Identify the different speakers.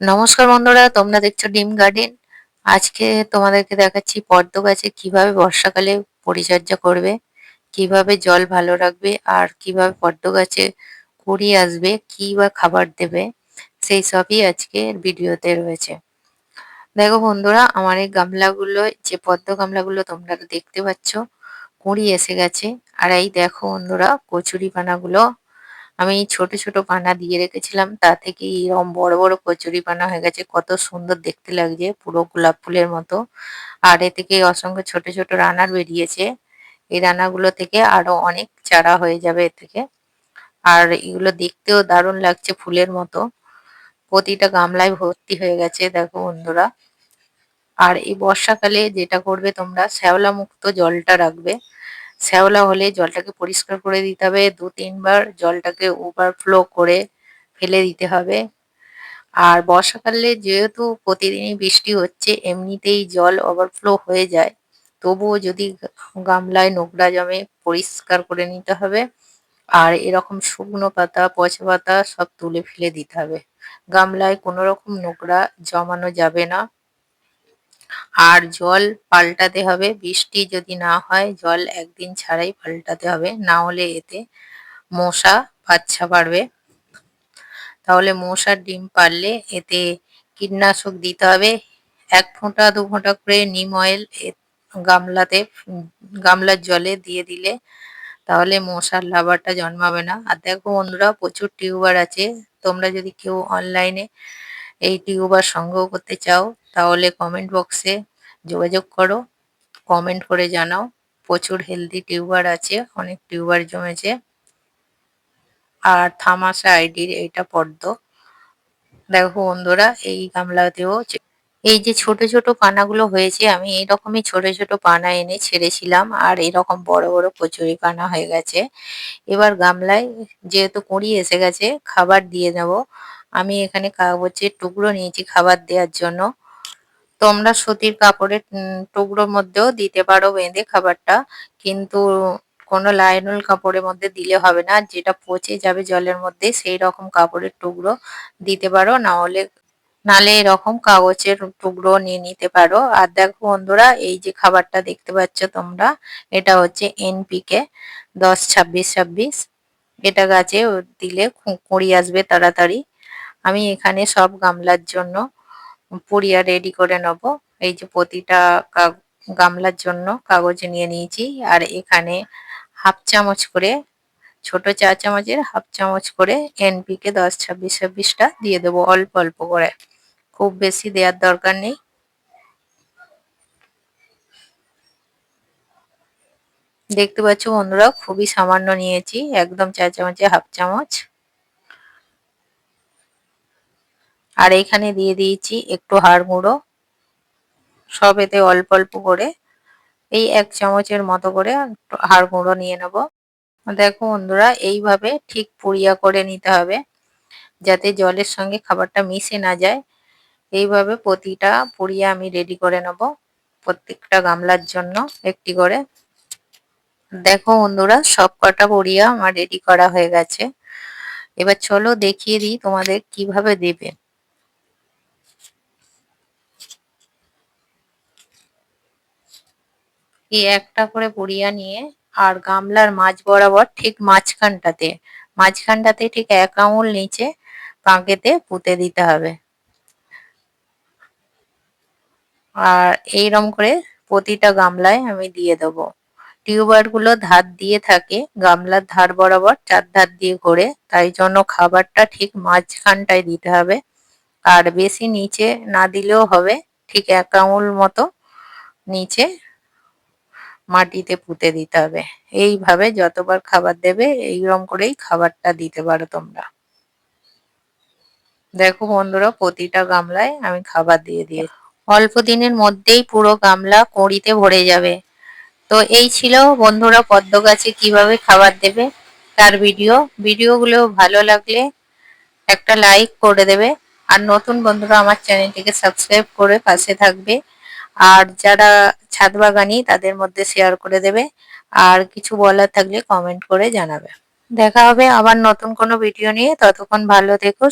Speaker 1: নমস্কার বন্ধুরা, তোমরা দেখছ ডিম গার্ডেন। আজকে তোমাদেরকে দেখাচ্ছি পদ্ম গাছে কীভাবে বর্ষাকালে পরিচর্যা করবে, কীভাবে জল ভালো রাখবে, আর কীভাবে পদ্ম গাছে কুড়ি আসবে, কি বা খাবার দেবে, সেই সবই আজকে ভিডিওতে রয়েছে। দেখো বন্ধুরা, আমার এই গামলাগুলো, যে পদ্ম গামলাগুলো তোমরা দেখতে পাচ্ছ, কুড়ি এসে গেছে। আর এই দেখো বন্ধুরা কচুরি পানাগুলো আমি ছোট ছোট পানা দিয়ে রেখেছিলাম। তা থেকে এরকম বড় বড় কচুরি পানা হয়ে গেছে। কত সুন্দর দেখতে লাগছে, পুরো গোলাপ ফুলের মতো। আর এ থেকে অসংখ্য ছোট ছোট রানার বেরিয়েছে। এই রানাগুলো থেকে আরও অনেক চারা হয়ে যাবে এ থেকে। আর এগুলো দেখতেও দারুণ লাগছে ফুলের মতো। প্রতিটা গামলায় ভর্তি হয়ে গেছে, দেখো বন্ধুরা। আর এই বর্ষাকালে যেটা করবে তোমরা শ্যাওলা মুক্ত জলটা রাখবে। শ্যাওলা হলে জলটাকে পরিষ্কার করে দিতে হবে। দু, তিনবার জলটাকে ওভারফ্লো করে ফেলে দিতে হবে। আর বর্ষাকালে যেহেতু প্রতিদিনই বৃষ্টি হচ্ছে, এমনিতেই জল ওভারফ্লো হয়ে যায়। তবুও যদি গামলায় নোংরা জমে পরিষ্কার করে নিতে হবে। আর এরকম শুকনো পাতা, পচা পাতা সব তুলে ফেলে দিতে হবে। গামলায় কোনো রকম নোংরা জমানো যাবে না। আর জল পাল্টাতে হবে, বৃষ্টি যদি না হয় জল একদিন ছাড়াই পাল্টাতে হবে, না হলে এতে মশা বাচ্চা বাড়বে। তাহলে মশার ডিম পারলে এতে কীটনাশক দিতে হবে। এক ফোঁটা, দু ফোঁটা করে নিম অয়েল গামলাতে, গামলার জলে দিয়ে দিলে তাহলে মশার লাভারটা জন্মাবে না। আর দেখো বন্ধুরা, প্রচুর টিউবার আছে। তোমরা যদি কেউ অনলাইনে এই টিউবার সংগ্রহ করতে চাও, তাহলে কমেন্ট বক্সে যোগাযোগ করো। কমেন্ট করে জানাও, প্রচুর হেলদি টিউবার আছে, অনেক টিউবার জমেছে। আর থামাসা আইডির এইটা পদ্ম দেখো বন্ধুরা, এই গামলাতেও এই যে ছোট ছোট পানাগুলো হয়েছে, আমি এইরকমই ছোট ছোট পানা এনে ছেড়েছিলাম, আর এরকম বড় বড় কচুরি পানা হয়ে গেছে। এবার গামলায় যেহেতু কুড়ি এসে গেছে, খাবার দিয়ে নেব। আমি এখানে কাগজের টুকরো নিয়েছি খাবার দেওয়ার জন্য। তোমরা সুতির কাপড়ের টুকরোর মধ্যেও দিতে পারো বেঁধে খাবারটা, কিন্তু কোনো লাইনুল কাপড়ের মধ্যে দিলে হবে না। যেটা পচে যাবে জলের মধ্যে, সেই রকম কাপড়ের টুকরো দিতে পারো। না হলে নালে এরকম কাগজের টুকরো নিয়ে নিতে পারো। আর দেখো বন্ধুরা, এই যে খাবারটা দেখতে পাচ্ছ তোমরা, এটা হচ্ছে এনপিকে দশ ছাব্বিশ ছাব্বিশ। এটা গাছে দিলে কুড়ি আসবে তাড়াতাড়ি। আমি এখানে সব গামলার জন্য পুড়িয়া রেডি করে নেব। এই যে প্রতিটা গামলার জন্য কাগজ নিয়ে নিয়েছি। আর এখানে হাফ চামচ করে, ছোট চা চামচের হাফ চামচ করে এনপিকে দশ ছাব্বিশ ছাব্বিশটা দিয়ে দেবো অল্প অল্প করে। খুব বেশি দেওয়ার দরকার নেই। দেখতে পাচ্ছ বন্ধুরা, খুবই সামান্য নিয়েছি। একদম চা চামচে হাফ চামচ। আর এখানে দিয়ে দিয়েছি একটু হাড় গুঁড়ো। সব এতে অল্প অল্প করে এই এক চামচের মতো করে হাড় গুঁড়ো নিয়ে নেব। দেখো বন্ধুরা, এইভাবে ঠিক পুড়িয়া করে নিতে হবে যাতে জলের সঙ্গে খাবারটা মিশে না যায়। এইভাবে প্রতিটা পুড়িয়া আমি রেডি করে নেব প্রত্যেকটা গামলার জন্য একটি করে। দেখো বন্ধুরা, সব কটা পুড়িয়া আমার রেডি করা হয়ে গেছে। এবার চলো দেখিয়ে দিই তোমাদের কীভাবে দেবে। এই একটা করে পুড়িয়া নিয়ে আর গামলার মাঝ বরাবর ঠিক মাঝখানটাতে মাঝখানটাতে ঠিক এক আঙুল নিচে পাঁকেতে পুঁতে দিতে হবে। আর এইরকম করে প্রতিটা গামলায় আমি দিয়ে দেবো। টিউবারগুলো ধার দিয়ে থাকে, গামলার ধার বরাবর চার ধার দিয়ে ঘোরে, তাই জন্য খাবারটা ঠিক মাঝখানটায় দিতে হবে। আর বেশি নিচে না দিলেও হবে, ঠিক এক আঙুল মতো নিচে মাটিতে পুঁতে দিতে হবে। এইভাবে যতবার খাবার দেবে, এইরকম করেই খাবারটা দিতে পারো তোমরা। দেখো বন্ধুরা, প্রতিটা গামলায় আমি খাবার দিয়ে দিয়েছি। অল্প দিনের মধ্যেই পুরো গামলা কড়িতে ভরে যাবে। তো এই ছিল বন্ধুরা পদ্ম গাছে কীভাবে খাবার দেবে তার ভিডিও। ভিডিওগুলো ভালো লাগলে একটা লাইক করে দেবে। আর নতুন বন্ধুরা আমার চ্যানেলটিকে সাবস্ক্রাইব করে পাশে থাকবে। আর যারা ছাদ বাগানি তাদের মধ্যে শেয়ার করে দেবে। আর কিছু বলার থাকলে কমেন্ট করে জানাবে। দেখা হবে আবার নতুন কোনো ভিডিও নিয়ে। ততক্ষণ ভালো থেকো